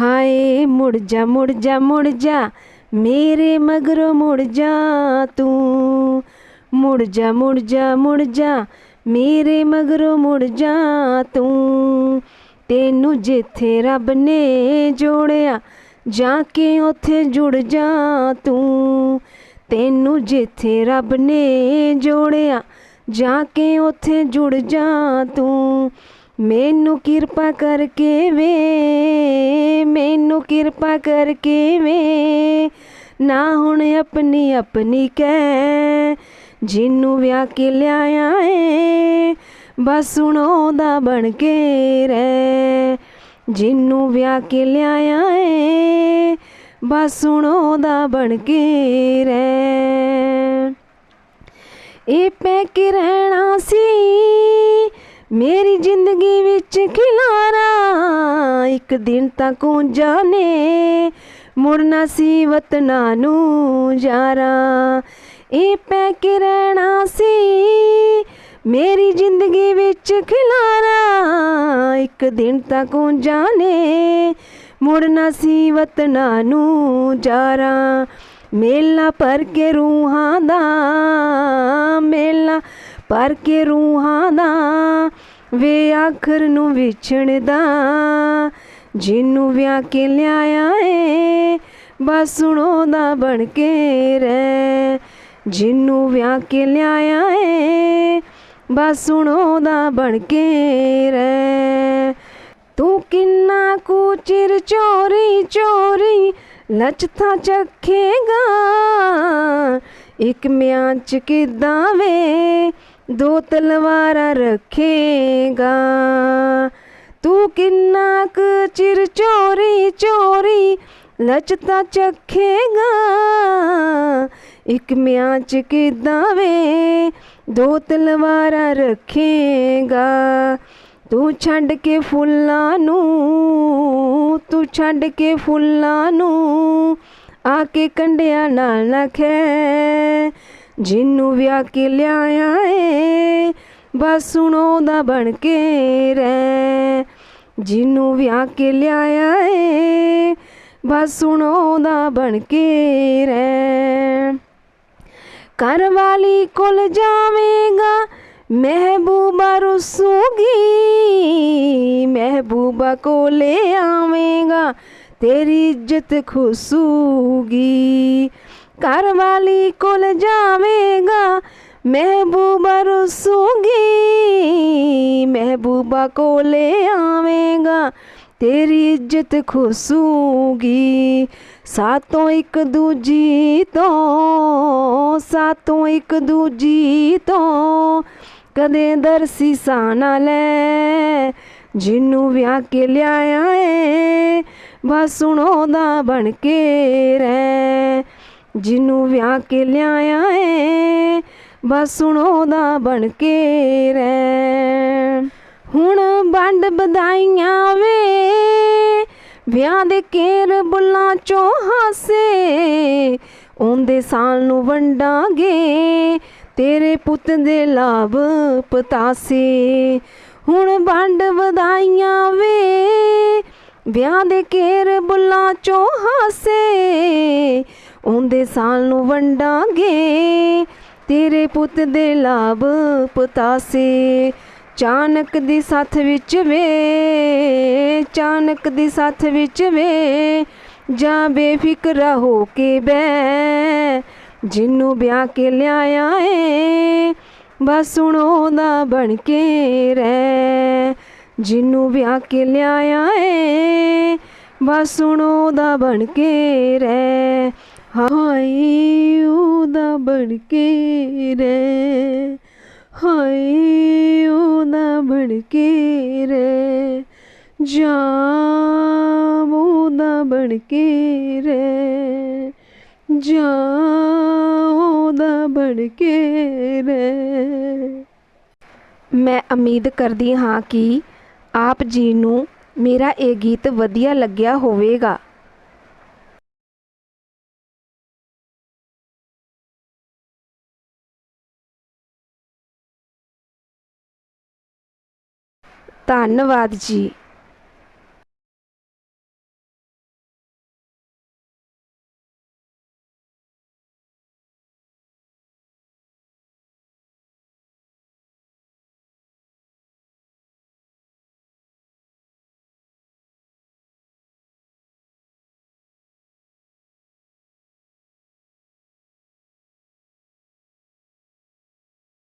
ਹਾਏ ਮੁੜ ਜਾ ਮੁੜ ਜਾ ਮੁੜ ਜਾ, ਮੇਰੇ ਮਗਰੋਂ ਮੁੜ ਜਾ ਤੂੰ। ਮੁੜ ਜਾ ਮੁੜ ਜਾ ਮੁੜ ਜਾ, ਮੇਰੇ ਮਗਰੋਂ ਮੁੜ ਜਾ ਤੂੰ। ਤੈਨੂੰ ਜਿੱਥੇ ਰੱਬ ਨੇ ਜੋੜਿਆ, ਜਾ ਕੇ ਉੱਥੇ ਜੁੜ ਜਾ ਤੂੰ। ਤੈਨੂੰ ਜਿੱਥੇ ਰੱਬ ਨੇ ਜੋੜਿਆ, ਜਾ ਕੇ ਉੱਥੇ ਜੁੜ ਜਾ ਤੂੰ। ਮੈਨੂੰ ਕਿਰਪਾ ਕਰਕੇ ਵੇ ਕਿਰਪਾ ਕਰਕੇ ਵੇ। ਨਾ ਹੁਣ ਆਪਣੀ ਆਪਣੀ ਕਹਿ ਜਿਹਨੂੰ ਵਿਆਹ ਕੇ ਲਿਆਇਆ ਏ, ਬਸ ਸੁਣੋ ਦਾ ਬਣ ਕੇ ਰਹਿ। ਜਿਹਨੂੰ ਵਿਆਹ ਕੇ ਲਿਆਇਆ ਏ, ਬਸ ਸੁਣੋ ਦਾ ਬਣ ਕੇ ਰਹਿ। ਇਹ ਪੈ ਕੇ ਰਹਿਣਾ ਮੇਰੀ ਜ਼ਿੰਦਗੀ ਵਿੱਚ ਖਿਲਾਰਾ, ਇੱਕ ਦਿਨ ਤਾਂ ਕੂੰਜਾ ਨੇ ਮੁੜਨਾ ਸੀ ਵਤਨਾ ਨੂੰ ਜਾਰਾ ਇਹ ਪੈ ਕੇ ਰਹਿਣਾ ਸੀ। ਮੇਰੀ ਜ਼ਿੰਦਗੀ ਵਿੱਚ ਖਿਲਾਰਾ, ਇੱਕ ਦਿਨ ਤਾਂ ਕੂੰਜਾ ਨੇ ਮੁੜਨਾ ਸੀ ਵਤਨਾ ਨੂੰ ਜਾਰਾ ਮੇਲਾ ਭਰ ਕੇ ਰੂਹਾਂ ਦਾ, ਮੇਲਾ ਭਰ ਕੇ ਰੂਹਾਂ ਦਾ, ਵੇ ਆਖਰ ਨੂੰ ਵਿਛੜਦਾ। ਜਿਹਨੂੰ ਵਿਆਹ ਕੇ ਲਿਆਇਆ ਏ, ਬਸ ਸੁਣੋ ਦਾ ਬਣ ਕੇ ਰਹਿ। ਜਿਹਨੂੰ ਵਿਆਹ ਕੇ ਲਿਆਇਆ ਏ, ਬਸ ਸੁਣੋ ਦਾ ਬਣ ਕੇ ਰਹਿ। ਤੂੰ ਕਿੰਨਾ ਕੁ ਚਿਰ ਚੋਰੀ ਚੋਰੀ ਲਚਤਾ ਚੱਖੇਗਾ। ਇੱਕ ਮਿਆਂ ਚ ਕਿਦਾਂ ਵੇ ਦੋ ਤਲਵਾਰਾਂ ਰੱਖੇਗਾ। ਤੂੰ ਕਿੰਨਾ ਕੁ ਚਿਰ ਚੋਰੀ ਚੋਰੀ ਲਚਤਾ ਚੱਖੇਗਾ? ਇੱਕ ਮਿਆਂ ਚ ਕਿਦਾਂ ਵੇ ਦੋ ਤਲਵਾਰਾਂ ਰੱਖੇਗਾ? ਤੂੰ ਛੱਡ ਕੇ ਫੁੱਲਾਂ ਨੂੰ, ਤੂੰ ਛੱਡ ਕੇ ਫੁੱਲਾਂ ਨੂੰ ਆ ਕੇ ਕੰਡਿਆਂ ਨਾਲ ਨਾ ਖੈ ਜਿੰਨੂੰ ਵਿਆਹ ਕੇ ਲਿਆਇਆ ਏ, ਬਸ ਸੁਣੋ ਦਾ ਬਣ ਕੇ ਰਹਿ। ਜਿਹਨੂੰ ਵਿਆਹ ਕੇ ਲਿਆਇਆ ਏ, ਬਸ ਸੁਣੋ ਦਾ ਬਣ ਕੇ ਰਹਿ। ਘਰ ਵਾਲੀ ਕੋਲ ਜਾਵੇਂਗਾ, ਮਹਿਬੂਬਾ ਰਸੂਗੀ। ਮਹਿਬੂਬਾ ਕੋਲੇ ਆਵੇਂਗਾ, ਤੇਰੀ ਇੱਜ਼ਤ ਖੁਸੂਗੀ। ਘਰ ਵਾਲੀ ਕੋਲ ਜਾਵੇਗਾ, ਮਹਿਬੂਬਾ ਰਸੂਗੀ, ਮਹਿਬੂਬਾ ਕੋਲੇ ਆਵੇਗਾ, ਤੇਰੀ ਇੱਜ਼ਤ ਖੁਸੂਗੀ, ਸਾਤੋਂ ਇੱਕ ਦੂਜੀ ਤੋਂ, ਸਾਤੋਂ ਇੱਕ ਦੂਜੀ ਤੋਂ, ਕਦੇ ਦਰਸੀ ਸਾਨਾ ਲੈ ਜਿਹਨੂੰ ਵਿਆਹ ਕੇ ਲਿਆਇਆ ਏ, ਬਸ ਸੁਣੋ ਦਾ ਬਣ ਕੇ ਰਹਿ। ਜਿਹਨੂੰ ਵਿਆਹ ਕੇ ਲਿਆਇਆ ਏ, ਬਸ ਸੁਣੋ ਦਾ ਬਣ ਕੇ ਰਹਿ ਹੁਣ ਵੰਡ ਵਧਾਈਆਂ ਵੇ, ਵਿਆਹ ਦੇ ਕੇਰ ਬੁੱਲਾਂ ਚੋਂ ਹਾਸੇ, ਉਹਦੇ ਸਾਲ ਨੂੰ ਵੰਡਾਂਗੇ, ਤੇਰੇ ਪੁੱਤ ਦੇ ਲਾਭ ਪਤਾਸੇ। ਹੁਣ ਵੰਡ ਵਧਾਈਆਂ ਵੇ, ਵਿਆਹ ਦੇ ਕੇਰ ਬੁੱਲਾਂ ਚੋਂ ਹਾਸੇ ਆਉਂਦੇ ਸਾਲ ਨੂੰ ਵੰਡਾਂਗੇ। ਤੇਰੇ ਪੁੱਤ ਦੇ ਲਾਭ ਪਤਾਸੇ, ਚਾਨਕ ਦੀ ਸਾਥ ਵਿੱਚ ਵੇ, ਚਾਨਕ ਦੀ ਸਾਥ ਵਿੱਚ ਵੇ। ਜਾਂ ਬੇਫਿਕਰਾ ਹੋ ਕੇ ਬੈ ਜਿਹਨੂੰ ਵਿਆਹ ਕੇ ਲਿਆਇਆ ਏ, ਬਸ ਸੁਣੋ ਦਾ ਬਣ ਕੇ ਰਹਿ। ਜਿਹਨੂੰ ਵਿਆਹ ਕੇ ਲਿਆਇਆ ਏ, ਬਸ ਸੁਣੋ ਦਾ ਬਣ ਕੇ ਰਹਿ। ਹਾਏ ਉਹਦਾ ਬਣ ਕੇ ਰਹਿ। ਹਾਏ ਉਹਦਾ ਬਣ ਕੇ ਰਹਿ। ਜਾ ਉਹਦਾ ਬਣ ਕੇ ਰਹਿ। ਜਾ ਉਹਦਾ ਬਣ ਕੇ ਰਹਿ। ਮੈਂ ਉਮੀਦ ਕਰਦੀ ਹਾਂ ਕਿ ਆਪ ਜੀ ਨੂੰ ਮੇਰਾ ਇਹ ਗੀਤ ਵਧੀਆ ਲੱਗਿਆ ਹੋਵੇਗਾ। ਧੰਨਵਾਦ ਜੀ।